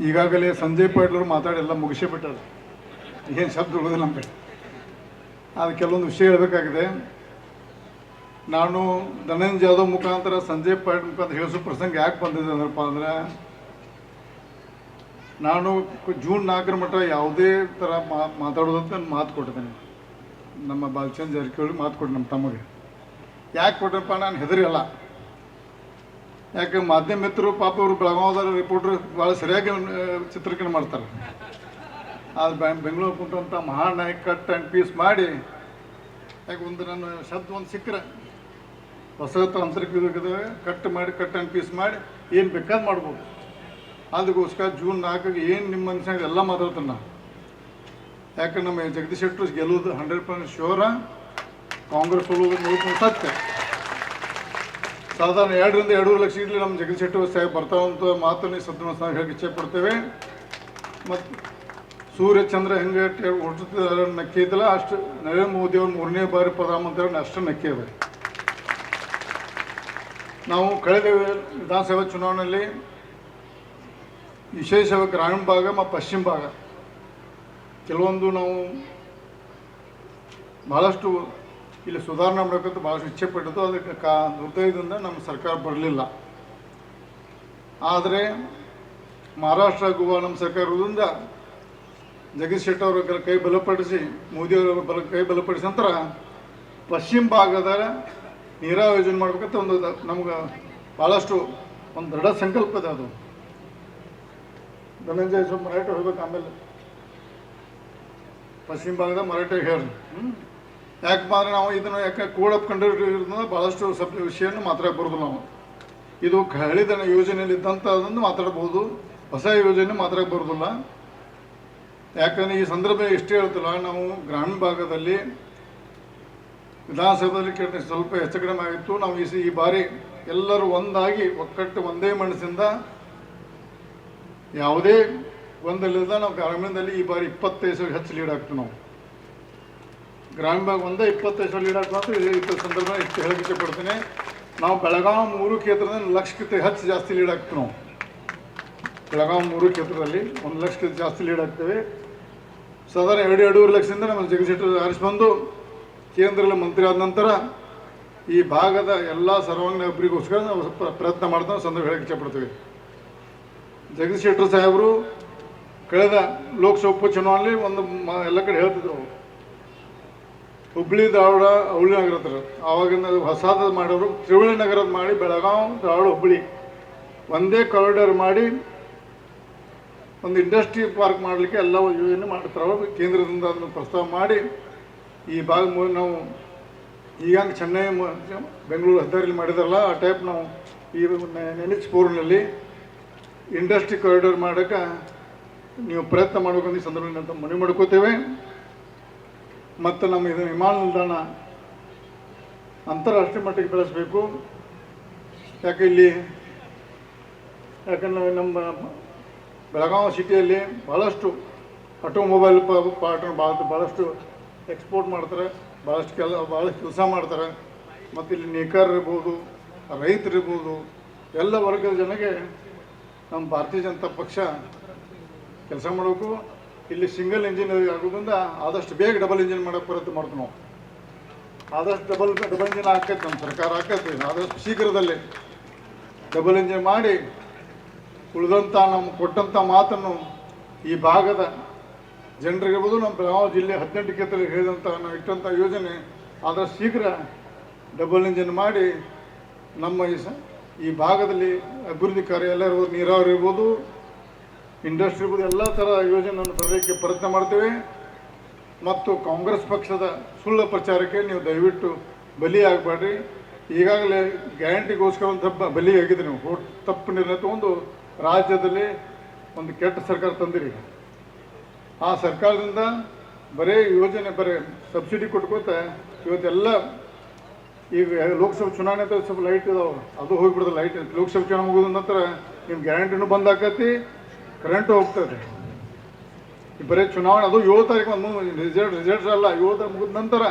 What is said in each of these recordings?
ಈಗಾಗಲೇ ಸಂಜಯ್ ಪಾಟೀಲ್ ಮಾತಾಡಿ ಎಲ್ಲ ಮುಗಿಸೇ ಬಿಟ್ಟಾರೆ. ಏನು ಶಬ್ದ ಉಳಿದಿಲ್ಲ ನಮ್ಮ ಕಡೆ ಅದು ಕೆಲವೊಂದು ವಿಷಯ ಹೇಳಬೇಕಾಗಿದೆ. ನಾನು ಧನಂಜಯ ಜಾಧವ್ ಮುಖಾಂತರ ಸಂಜಯ್ ಪಾಟೀಲ್ ಮುಖಾಂತರ ಹೇಳಿಸೋ ಪ್ರಸಂಗ ಯಾಕೆ ಬಂದಿದೆ ಅಂದ್ರಪ್ಪ ಅಂದ್ರೆ, ನಾನು ಜೂನ್ ನಾಲ್ಕರ ಮಟ್ಟ ಯಾವುದೇ ಥರ ಮಾತಾಡೋದಂತ ನಾನು ಮಾತು ಕೊಟ್ಟಿದ್ದೇನೆ. ನಮ್ಮ ಬಾಲಚಂದ್ ಜಾರಕಿಹೊಳಿ ಮಾತು ಕೊಟ್ಟೆ ನಮ್ಮ ತಮ್ಮಗೆ. ಯಾಕೆ ಕೊಟ್ಟಪ್ಪ ನಾನು ಹೆದರಿಲ್ಲ ಯಾಕೆ ಮಾಧ್ಯಮ ಮಿತ್ರರು ಪಾಪ ಅವರು ಬೆಳಗಾವದ ರಿಪೋರ್ಟರ್ ಭಾಳ ಸರಿಯಾಗಿ ಚಿತ್ರೀಕರಣ ಮಾಡ್ತಾರೆ. ಅದು ಬೆಂಗಳೂರು ಕುಂಟಂಥ ಮಹಾನಾಯಕ ಕಟ್ ಆ್ಯಂಡ್ ಪೀಸ್ ಮಾಡಿ, ಯಾಕೆ ಒಂದು ನನ್ನ ಶಬ್ದ ಒಂದು ಸಿಕ್ಕರೆ. ಹೊಸ ತಾಂತ್ರಿಕ ಕಟ್ ಮಾಡಿ ಕಟ್ ಆ್ಯಂಡ್ ಪೀಸ್ ಮಾಡಿ, ಏನು ಬೇಕಾದ್ರೆ ಮಾಡ್ಬೋದು. ಅದಕ್ಕೋಸ್ಕರ ಜೂನ್ ನಾಲ್ಕಿಗೆ ಏನು ನಿಮ್ಮ ಮನುಷ್ಯನಾಗ ಎಲ್ಲ ಮಾತಾಡ್ತಾನೆ ನಾನು. ಯಾಕೆ ನಮ್ಮ ಜಗದೀಶ್ ಶೆಟ್ಟರು ಗೆಲ್ಲೋದು ಹಂಡ್ರೆಡ್ ಪರ್ಸೆಂಟ್ ಶ್ಯೂರ ಕಾಂಗ್ರೆಸ್ ಉಳಿಯೋದು ನೂರು ಸತ್ಯ. ಸಾಧಾರಣ ಎರಡರಿಂದ ಎರಡೂವರೆ ಲಕ್ಷ ಇಡ್ಲಿ ನಮ್ಮ ಜಗನ್ ಶೆಟ್ಟಿ ಸಾಹೇಬ್ ಬರ್ತಾವಂತ ಮಾತನ್ನು ಸದ್ದ ಸಾಹೇಬ್ ಹೇಳಿ ಇಚ್ಛೆ ಪಡ್ತೇವೆ ಮತ್ತು ಸೂರ್ಯ ಚಂದ್ರ ಹೆಂಗೆ ನಕ್ಕೆ ಇದ್ದಲ್ಲ, ಅಷ್ಟು ನರೇಂದ್ರ ಮೋದಿ ಅವರು ಮೂರನೇ ಬಾರಿ ಪ್ರಧಾನಮಂತ್ರಿ ಅಷ್ಟು ನಕ್ಕೆ ನಾವು ಕಳೆದ ವಿಧಾನಸಭಾ ಚುನಾವಣೆಯಲ್ಲಿ ವಿಶೇಷವಾಗಿ ಗ್ರಾಮೀಣ ಭಾಗ ಮತ್ತು ಪಶ್ಚಿಮ ಭಾಗ, ಕೆಲವೊಂದು ನಾವು ಭಾಳಷ್ಟು ಇಲ್ಲಿ ಸುಧಾರಣೆ ಮಾಡಬೇಕಂತ ಭಾಳಷ್ಟು ಇಚ್ಛೆ ಪಟ್ಟಿದ್ದು, ಅದಕ್ಕೆ ಕಾ ಹೃದಯದಿಂದ ನಮ್ಮ ಸರ್ಕಾರ ಬರಲಿಲ್ಲ. ಆದರೆ ಮಹಾರಾಷ್ಟ್ರ, ಗೋವಾ ನಮ್ಮ ಸರ್ಕಾರ ಇರೋದ್ರಿಂದ ಜಗದೀಶ್ ಶೆಟ್ಟರ್ ಅವರ ಕೈ ಬಲಪಡಿಸಿ ಮೋದಿಯವರ ಬಲ, ಕೈ ಬಲಪಡಿಸಿ ನಂತರ ಪಶ್ಚಿಮ ಭಾಗದ ನೀರಾವರಿ ಯೋಜನೆ ಮಾಡ್ಬೇಕಂತ ಒಂದು ನಮ್ಗೆ ಭಾಳಷ್ಟು ಒಂದು ದೃಢ ಸಂಕಲ್ಪ ಇದೆ ಅದು. ಧನಂಜಯ ಮರಾಠಿ ಹೋಗ್ಬೇಕು ಆಮೇಲೆ. ಪಶ್ಚಿಮ ಭಾಗದ ಮರಾಠಿ ಹೇಳಿ ಯಾಕಪ್ಪ ಅಂದ್ರೆ ನಾವು ಇದನ್ನು ಯಾಕೆ ಕೂಡ ಕಂಡಕ್ಟ್ ಭಾಳಷ್ಟು ಸಬ್ ವಿಷಯವನ್ನು ಮಾತಾಡಕ್ಕೆ ಬರೋದು ನಾವು. ಇದು ಹಳಿದ ಯೋಜನೆಯಲ್ಲಿ ಇದ್ದಂಥದ್ದನ್ನು ಮಾತಾಡ್ಬೋದು. ಹೊಸ ಯೋಜನೆ ಮಾತ್ರ ಬರೋದಿಲ್ಲ. ಯಾಕಂದ್ರೆ ಈ ಸಂದರ್ಭ ಎಷ್ಟು ಹೇಳ್ತಲ್ಲ, ನಾವು ಗ್ರಾಮೀಣ ಭಾಗದಲ್ಲಿ ವಿಧಾನಸಭೆಯಲ್ಲಿ ಕೆಟ್ಟ ಸ್ವಲ್ಪ ಹೆಚ್ಚು ಕಡಿಮೆ ಆಗಿತ್ತು. ನಾವು ಈ ಈ ಬಾರಿ ಎಲ್ಲರೂ ಒಂದಾಗಿ ಒಕ್ಕಟ್ಟು ಒಂದೇ ಮನಸ್ಸಿಂದ ಯಾವುದೇ ಒಂದಲ್ಲಿದ್ದ ನಾವು ಗ್ರಾಮೀಣದಲ್ಲಿ ಈ ಬಾರಿ ಇಪ್ಪತ್ತೈದು ಸಾವಿರ ಹೆಚ್ಚು ಲೀಡ್ ಆಗ್ತೀವಿ ನಾವು. ಗ್ರಾಮೀಣ ಭಾಗ ಒಂದೇ ಇಪ್ಪತ್ತೈದು ಸಾವಿರ ಲೀಡ್ ಇದೇ ರೀತಿಯ ಸಂದರ್ಭ ಇಷ್ಟು ಹೇಳಕ್ಕೆ ಇಷ್ಟಪಡ್ತೀನಿ ನಾವು ಬೆಳಗಾವಿ ಮೂರು ಕ್ಷೇತ್ರದಲ್ಲಿ ಲಕ್ಷಕ್ಕಿಂತ ಹೆಚ್ಚು ಜಾಸ್ತಿ ಲೀಡ್ ಆಗ್ತೀವಿ ನಾವು. ಬೆಳಗಾವಿ ಮೂರು ಕ್ಷೇತ್ರದಲ್ಲಿ ಒಂದು ಲಕ್ಷಕ್ಕಿಂತ ಜಾಸ್ತಿ ಲೀಡ್ ಆಗ್ತೇವೆ ಸಾಧಾರಣ ಎರಡು ಎರಡೂವರೆ ಲಕ್ಷದಿಂದ ನಮ್ಮ ಜಗದೀಶ್ ಆರಿಸಿ ಬಂದು ಕೇಂದ್ರದಲ್ಲಿ ಮಂತ್ರಿ ಆದ ನಂತರ ಈ ಭಾಗದ ಎಲ್ಲ ಸರ್ವಾಂಗೀಣ ಅಭಿವೃದ್ಧಿಗೋಸ್ಕರ ನಾವು ಪ್ರ- ಪ್ರಯತ್ನ ಮಾಡ್ತಾ ಸಂದರ್ಭ ಹೇಳಕ್ಕೆ ಇಷ್ಟಪಡ್ತೀವಿ. ಜಗದೀಶ್ ಶೆಟ್ಟರ್ ಸಾಹೇಬರು, ಕಳೆದ ಲೋಕಸಭಾ ಉಪಚುನಾವಣೆಯಲ್ಲಿ ಒಂದು ಎಲ್ಲ ಕಡೆ ಹೇಳ್ತಿದ್ರು. ಹುಬ್ಳಿ, ಧಾರವಾಡ, ಹುಬ್ಳಿ ನಗರ ಹತ್ರ. ಆವಾಗಿಂದ ಹೊಸಾದ ಮಾಡೋರು ತ್ರಿವಳಿ ನಗರದ ಮಾಡಿ ಬೆಳಗಾವಿ ಧಾರವಾಡ, ಹುಬ್ಳಿ. ಒಂದೇ ಕಾರಿಡಾರ್ ಮಾಡಿ ಒಂದು ಇಂಡಸ್ಟ್ರಿ ಪಾರ್ಕ್ ಮಾಡಲಿಕ್ಕೆ ಎಲ್ಲ ಯೋಜನೆ ಮಾಡ್ತಾರೆ. ಕೇಂದ್ರದಿಂದ ಅದನ್ನು ಪ್ರಸ್ತಾವ ಮಾಡಿ ಈ ಭಾಗ ನಾವು ಈಗ ಚೆನ್ನೈ ಬೆಂಗಳೂರು ಹೆದ್ದಾರಿಲಿ ಮಾಡಿದಾರಲ್ಲ, ಆ ಟೈಪ್ ನಾವು ಈ ನೆನೆಚ್ ಪೂರ್ನಲ್ಲಿ ಇಂಡಸ್ಟ್ರಿ ಕಾರಿಡಾರ್ ಮಾಡೋಕ್ಕೆ ನೀವು ಪ್ರಯತ್ನ ಮಾಡಬೇಕಂತ ಈ ಸಂದರ್ಭದಲ್ಲಿ ಅಂತ ಮನವಿ ಮಾಡ್ಕೋತೇವೆ. ಮತ್ತು ನಮ್ಮ ಇದು ವಿಮಾನ ನಿಲ್ದಾಣ ಅಂತಾರಾಷ್ಟ್ರೀಯ ಮಟ್ಟಕ್ಕೆ ಬೆಳೆಸಬೇಕು. ಯಾಕೆ ಇಲ್ಲಿ ಯಾಕಂದರೆ ನಮ್ಮ ಬೆಳಗಾವಿ ಸಿಟಿಯಲ್ಲಿ ಭಾಳಷ್ಟು ಆಟೋಮೊಬೈಲ್ ಪಾರ್ಟ್ ಭಾಳ ಭಾಳಷ್ಟು ಎಕ್ಸ್ಪೋರ್ಟ್ ಮಾಡ್ತಾರೆ ಭಾಳಷ್ಟು ಕೆಲ ಭಾಳಷ್ಟು ಕೆಲಸ ಮಾಡ್ತಾರೆ. ಮತ್ತು ಇಲ್ಲಿ ನೇಕಾರರಿರ್ಬೋದು ಇರ್ಬೋದು ರೈತರು ಇರ್ಬೋದು ಎಲ್ಲ ವರ್ಗದ ಜನಗೆ ನಮ್ಮ ಭಾರತೀಯ ಜನತಾ ಪಕ್ಷ ಕೆಲಸ ಮಾಡಬೇಕು. ಇಲ್ಲಿ ಸಿಂಗಲ್ ಇಂಜಿನ್ ಆಗೋದ್ರಿಂದ ಆದಷ್ಟು ಬೇಗ ಡಬಲ್ ಇಂಜಿನ್ ಮಾಡೋಕ್ಕೆ ಪ್ರಯತ್ನ ಮಾಡ್ತೀವಿ ನಾವು. ಆದಷ್ಟು ಡಬಲ್ ಡಬಲ್ ಇಂಜಿನ್ ಹಾಕೈತೆ ನಮ್ಮ ಸರ್ಕಾರ ಹಾಕೈತೆ ಆದಷ್ಟು ಶೀಘ್ರದಲ್ಲಿ ಡಬಲ್ ಇಂಜಿನ್ ಮಾಡಿ ಉಳಿದಂಥ ನಮ್ಮ ಕೊಟ್ಟಂಥ ಮಾತನ್ನು ಈ ಭಾಗದ ಜನರಿಗಿರ್ಬೋದು ನಮ್ಮ ಬೆಳಗಾವಿ ಜಿಲ್ಲೆ ಹದಿನೆಂಟು ಕ್ಷೇತ್ರ ಹೇಳಿದಂಥ ನಾವು ಇಟ್ಟಂಥ ಯೋಜನೆ ಆದಷ್ಟು ಶೀಘ್ರ ಡಬಲ್ ಇಂಜಿನ್ ಮಾಡಿ ನಮ್ಮ ಈ ಸ, ಈ ಭಾಗದಲ್ಲಿ ಅಭಿವೃದ್ಧಿ ಕಾರ್ಯ ಎಲ್ಲ ಇರ್ಬೋದು ನೀರಾವರಿ ಇರ್ಬೋದು. ಇಂಡಸ್ಟ್ರಿ ಇರ್ಬೋದು ಎಲ್ಲ ಥರ ಯೋಜನೆಯನ್ನು ತರಲಿಕ್ಕೆ ಪ್ರಯತ್ನ ಮಾಡ್ತೇವೆ. ಮತ್ತು ಕಾಂಗ್ರೆಸ್ ಪಕ್ಷದ ಸುಳ್ಳು ಪ್ರಚಾರಕ್ಕೆ ನೀವು ದಯವಿಟ್ಟು ಬಲಿಯಾಗಬೇಡ್ರಿ ಈಗಾಗಲೇ ಗ್ಯಾರಂಟಿಗೋಸ್ಕರ ಒಂದು ತಪ್ಪ ಬಲಿ ಆಗಿದ್ರಿ ನೀವು. ಹೋಟ್ ತಪ್ಪು ನಿರ್ಣಯ ತಗೊಂಡು ರಾಜ್ಯದಲ್ಲಿ ಒಂದು ಕೆಟ್ಟ ಸರ್ಕಾರ ತಂದಿರಿ. ಆ ಸರ್ಕಾರದಿಂದ ಬರೀ ಯೋಜನೆ, ಬರೀ ಸಬ್ಸಿಡಿ ಕೊಟ್ಕೋತ ಇವತ್ತೆಲ್ಲ ಈಗ ಲೋಕಸಭೆ ಚುನಾವಣೆ ಅಂತ ಸ್ವಲ್ಪ ಲೈಟ್ ಇದಾವೆ. ಅದು ಹೋಗ್ಬಿಡ್ತದೆ ಲೈಟ್ ಲೋಕಸಭೆ ಚುನಾವಣೆ ಮುಗಿದ ನಂತರ ನಿಮ್ಮ ಗ್ಯಾರಂಟಿನೂ ಬಂದ್ ಆಕತಿ. ಕರೆಂಟು ಹೋಗ್ತದೆ. ಬರೀ ಚುನಾವಣೆ, ಅದು ಏಳು ತಾರೀಕು ಒಂದು ರಿಸಲ್ಟ್ ರಿಸಲ್ಟ್ಸ್ ಅಲ್ಲ, ಏಳು ತಾರೀಕು ಮುಗಿದ ನಂತರ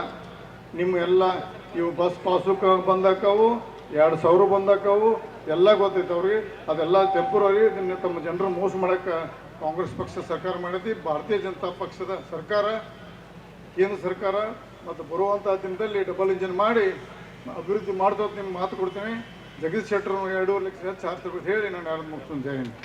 ನಿಮ್ಮ ಎಲ್ಲ ಇವು ಬಸ್ ಪಾಸು ಬಂದಾಕವು, ಎರಡು ಸಾವಿರ ಬಂದಾಕವು, ಎಲ್ಲ ಗೊತ್ತೈತೆ ಅವ್ರಿಗೆ. ಅದೆಲ್ಲ ಟೆಂಪ್ರವರಿ ತಮ್ಮ ಜನರು ಮೋಸ ಮಾಡೋಕ್ಕೆ ಕಾಂಗ್ರೆಸ್ ಪಕ್ಷ ಸರ್ಕಾರ ಮಾಡೈತಿ ಭಾರತೀಯ ಜನತಾ ಪಕ್ಷದ ಸರ್ಕಾರ, ಕೇಂದ್ರ ಸರ್ಕಾರ, ಮತ್ತು ಬರುವಂಥ ದಿನದಲ್ಲಿ ಡಬಲ್ ಇಂಜಿನ್ ಮಾಡಿ ಅಭಿವೃದ್ಧಿ ಮಾಡ್ತೋದು ನಿಮ್ಗೆ ಮಾತು ಕೊಡ್ತೀನಿ. ಜಗದೀಶ್ ಶೆಟ್ಟರ್ ಎರಡೂವರೆ ಲಕ್ಷ ಹೆಚ್ಚು ಹಾಕ್ತಿರ್ಬೋದು ಹೇಳಿ, ನಾನು ಎರಡು ಮುಗಿಸ್ತೀನಿ. ಜೈ ಹಿಂದ್.